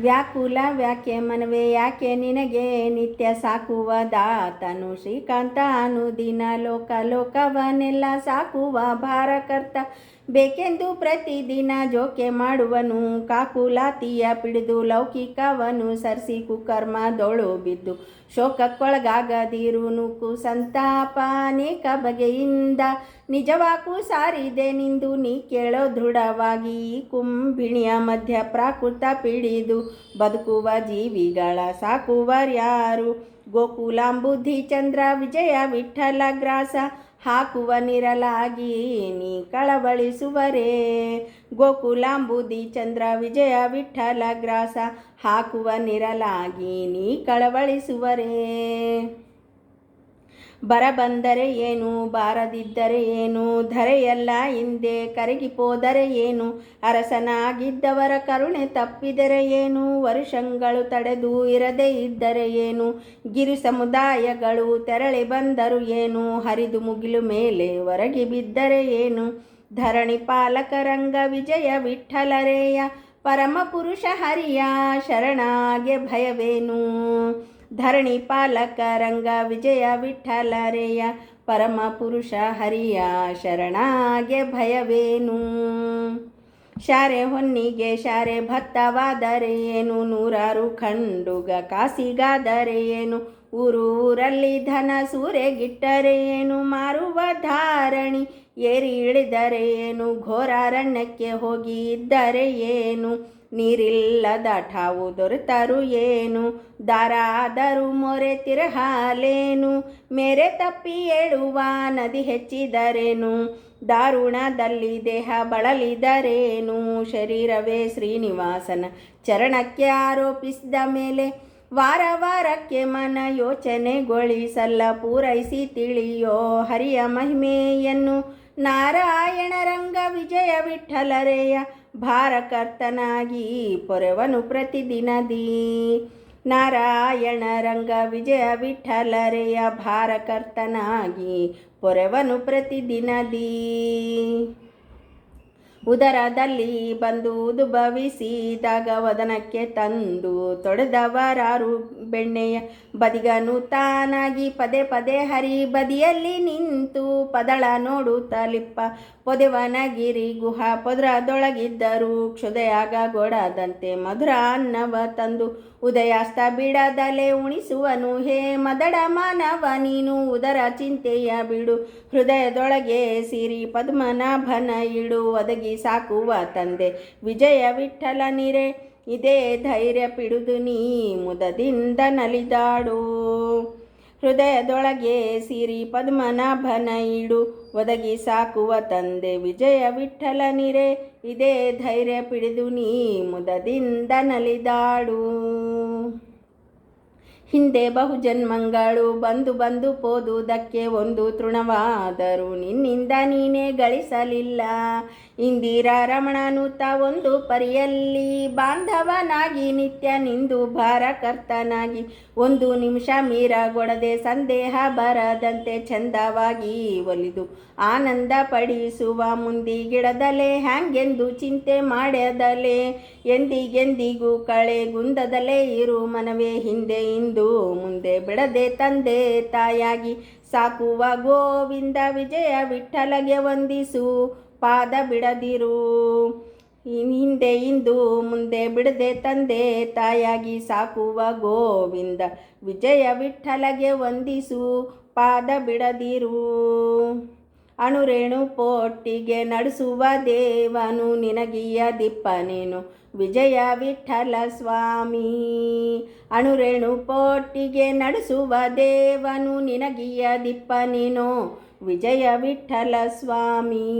ವ್ಯಾಕುಲ ವ್ಯಾಕೆ ಮನವೇ ಯಾಕೆ ನಿನಗೆ ನಿತ್ಯ ಸಾಕುವ ದಾತನು? ಶ್ರೀಕಾಂತ ಅನುದಿನ ಲೋಕ ಲೋಕವನ್ನೆಲ್ಲ ಸಾಕುವ ಭಾರಕರ್ತ. ಬೇಕೆಂದು ಪ್ರತಿದಿನ ಜೋಕೆ ಮಾಡುವನು, ಕಾಕುಲಾತಿಯ ಪಿಡಿದು ಲೌಕಿಕವನು ಸರಿಸಿ ಕುಕರ್ಮದೊಳು ಬಿದ್ದು ಶೋಕಕ್ಕೊಳಗಾಗದಿರು, ನೂಕು ಸಂತಾಪ ಅನೇಕ ಬಗೆಯಿಂದ ನಿಜವಾಗೂ ಸಾರಿದೆ ನಿಂದು, ನೀ ಕೇಳೋ ದೃಢವಾಗಿ ಈ ಕುಂಭಿಣಿಯ ಮಧ್ಯ ಪ್ರಾಕೃತ ಪಿಡಿದು ಬದುಕುವ ಜೀವಿಗಳ ಸಾಕುವರ್ಯಾರು ಗೋಕುಲಾಂಬುಧಿ ಚಂದ್ರ ವಿಜಯ ವಿಠಲ ಗ್ರಾಸ ಹಾಕುವ ನಿರಲಾಗಿ ನೀ ಕಳವಳಿಸುವರೇ. ಗೋಕುಲಾಂಬುದಿ ಚಂದ್ರ ವಿಜಯ ವಿಠಲ ಗ್ರಾಸ ಹಾಕುವ ನಿರಲಾಗಿ ನೀ ಕಳವಳಿಸುವರೇ. ಬರ ಬಂದರೆ ಏನು? ಬಾರದಿದ್ದರೆ ಏನು? ಧರೆಯಲ್ಲ ಹಿಂದೆ ಕರಗಿಪೋದರೆ ಏನು? ಅರಸನಾಗಿದ್ದವರ ಕರುಣೆ ತಪ್ಪಿದರೆ ಏನು? ವರುಷಗಳು ತಡೆದು ಇರದೇ ಇದ್ದರೆ ಏನು? ಗಿರಿ ಸಮುದಾಯಗಳು ತೆರಳಿ ಬಂದರು ಏನು? ಹರಿದು ಮುಗಿಲು ಮೇಲೆ ಹೊರಗೆ ಬಿದ್ದರೆ ಏನು? ಧರಣಿ ಪಾಲಕರಂಗ ವಿಜಯ ವಿಠಲರೇಯ ಪರಮ ಪುರುಷ ಹರಿಯ ಶರಣಾಗೆ ಭಯವೇನು? ಧರಣಿ ಪಾಲಕ, ರಂಗ ವಿಜಯ ವಿಠಲರೆಯ ಪರಮ ಪುರುಷ ಹರಿಯ ಶರಣಾಗೆ ಭಯವೇನು? ಶಾರೆ ಹೊನ್ನಿಗೆ ಶಾರೆ ಭತ್ತವಾದರೆ ಏನು? ನೂರಾರು ಖಂಡುಗ ಕಾಸಿಗಾದರೆ ಏನು? ಊರು ಊರಲ್ಲಿ ಧನ ಸೂರೆಗಿಟ್ಟರೆ ಏನು? ಮಾರುವ ಧಾರಣಿ ಏರಿ ಇಳಿದರೆ ಏನು? ಘೋರಾರಣ್ಯಕ್ಕೆ ಹೋಗಿ ಇದ್ದರೆ ಏನು? ನೀರಿಲ್ಲದ ಠಾವು ದೊರೆತರು ಏನು? ದಾರಾದರು ಮೊರೆ ತಿರಹಾಲೇನು? ಮೇರೆ ತಪ್ಪಿ ಏಳುವ ನದಿ ಹೆಚ್ಚಿದರೇನು? ದಾರುಣದಲ್ಲಿ ದೇಹ ಬಳಲಿದರೇನು? ಶರೀರವೇ ಶ್ರೀನಿವಾಸನ ಚರಣಕ್ಕೆ ಆರೋಪಿಸಿದ ಮೇಲೆ ವಾರ ವಾರಕ್ಕೆ ಮನ ಯೋಚನೆಗೊಳಿಸಲ್ಲ, ಪೂರೈಸಿ ತಿಳಿಯೋ ಹರಿಯ ಮಹಿಮೆಯನ್ನು ನಾರಾಯಣ ರಂಗ ವಿಜಯ ವಿಠಲರೆಯ ಭಾರಕರ್ತನಾಗಿ ಪೊರೆವನು ಪ್ರತಿದಿನದಿ. ನಾರಾಯಣ ರಂಗ ವಿಜಯ ವಿಠಲರೆಯ ಭಾರಕರ್ತನಾಗಿ ಪೊರೆವನು ಪ್ರತಿದಿನದಿ. ಉದರದಲ್ಲಿ ಬಂದು ಉದುಭವಿಸಿದಾಗ ವದನಕ್ಕೆ ತಂದು ತೊಡೆದವರಾರು ಬೆಣ್ಣೆಯ ಬದಿಗನು ತಾನಾಗಿ ಪದೇ ಪದೇ ಹರಿ ಬದಿಯಲ್ಲಿ ನಿಂತು ಪದಳ ನೋಡುತ್ತಲಿಪ್ಪ ಪೊದೆವನಗಿರಿ ಗುಹಾ ಪೊದ್ರದೊಳಗಿದ್ದರು ಕ್ಷುದೆಯಾಗ ಗೋಡದಂತೆ ಮಧುರ ಅನ್ನವ ತಂದು ಉದಯಾಸ್ತ ಬಿಡದಲೆ ಉಣಿಸುವನು. ಹೇ ಮದಡ ಮಾನವ, ನೀನು ಉದರ ಚಿಂತೆಯ ಬಿಡು. ಹೃದಯದೊಳಗೆ ಸಿರಿ ಪದ್ಮನಾಭನ ಇಡು. ಒದಗಿ ಸಾಕುವ ತಂದೆ, ವಿಜಯ ವಿಠಲ ನಿರೆ. ಇದೇ ಧೈರ್ಯ ಪಿಡುದು ನೀ ಮುದದಿಂದ ನಲಿದಾಡು. ಹೃದಯದೊಳಗೆ ಸಿರಿ ಪದ್ಮನಾಭನ ಇಡು, ಒದಗಿ ಸಾಕುವ ತಂದೆ ವಿಜಯ ವಿಠಲನಿರೆ ಇದೇ ಧೈರ್ಯ ಪಿಡಿದು ನೀ ಮುದದಿಂದ ನಲಿದಾಡು. ಹಿಂದೆ ಬಹುಜನ್ಮಂಗಳು ಬಂದು ಬಂದು ಪೋದುದಕ್ಕೆ ಒಂದು ತೃಣವಾದರೂ ನಿನ್ನಿಂದ ನೀನೇ ಗಳಿಸಲಿಲ್ಲ. ಇಂದಿರಾ ರಮಣನೂತ ಒಂದು ಪರಿಯಲ್ಲಿ ಬಾಂಧವನಾಗಿ ನಿತ್ಯ ನಿಂದು ಭಾರಕರ್ತನಾಗಿ ಒಂದು ನಿಮಿಷ ಮೀರಗೊಡದೆ ಸಂದೇಹ ಬರದಂತೆ ಚಂದವಾಗಿ ಒಲಿದು ಆನಂದ ಪಡಿಸುವ ಮುಂದಿಗಿಡದಲೆ ಹ್ಯಾಂಗೆಂದು ಚಿಂತೆ ಮಾಡ್ಯದಲೆ? ಎಂದಿಗೆಂದಿಗೂ ಕಳೆ ಗುಂದದಲೇ ಇರು ಮನವೇ, ಹಿಂದೆ ಇಂದು ಮುಂದೆ ಬಿಡದೆ ತಂದೆ ತಾಯಾಗಿ ಸಾಕುವ ಗೋವಿಂದ ವಿಜಯ ವಿಠಲಗೆ ವಂದಿಸು, ಪಾದ ಬಿಡದಿರು. ಹಿಂದೆ ಇಂದು ಮುಂದೆ ಬಿಡದೆ ತಂದೆ ತಾಯಾಗಿ ಸಾಕುವ ಗೋವಿಂದ ವಿಜಯ ವಿಠಲಗೆ ವಂದಿಸು, ಪಾದ ಬಿಡದಿರು. ಅಣುರೇಣು ಪೋಟ್ಟಿಗೆ ನಡೆಸುವ ದೇವನು, ನಿನಗಿಯ ದಿಪ್ಪನೇನು? ವಿಜಯ ವಿಠಲ ಸ್ವಾಮಿ. ಅಣುರೇಣು ಪೋಟ್ಟಿಗೆ ನಡೆಸುವ ದೇವನು, ನಿನಗಿಯ ದಿಪ್ಪನೇನೋ? ವಿಜಯ ವಿಠಲ ಸ್ವಾಮಿ.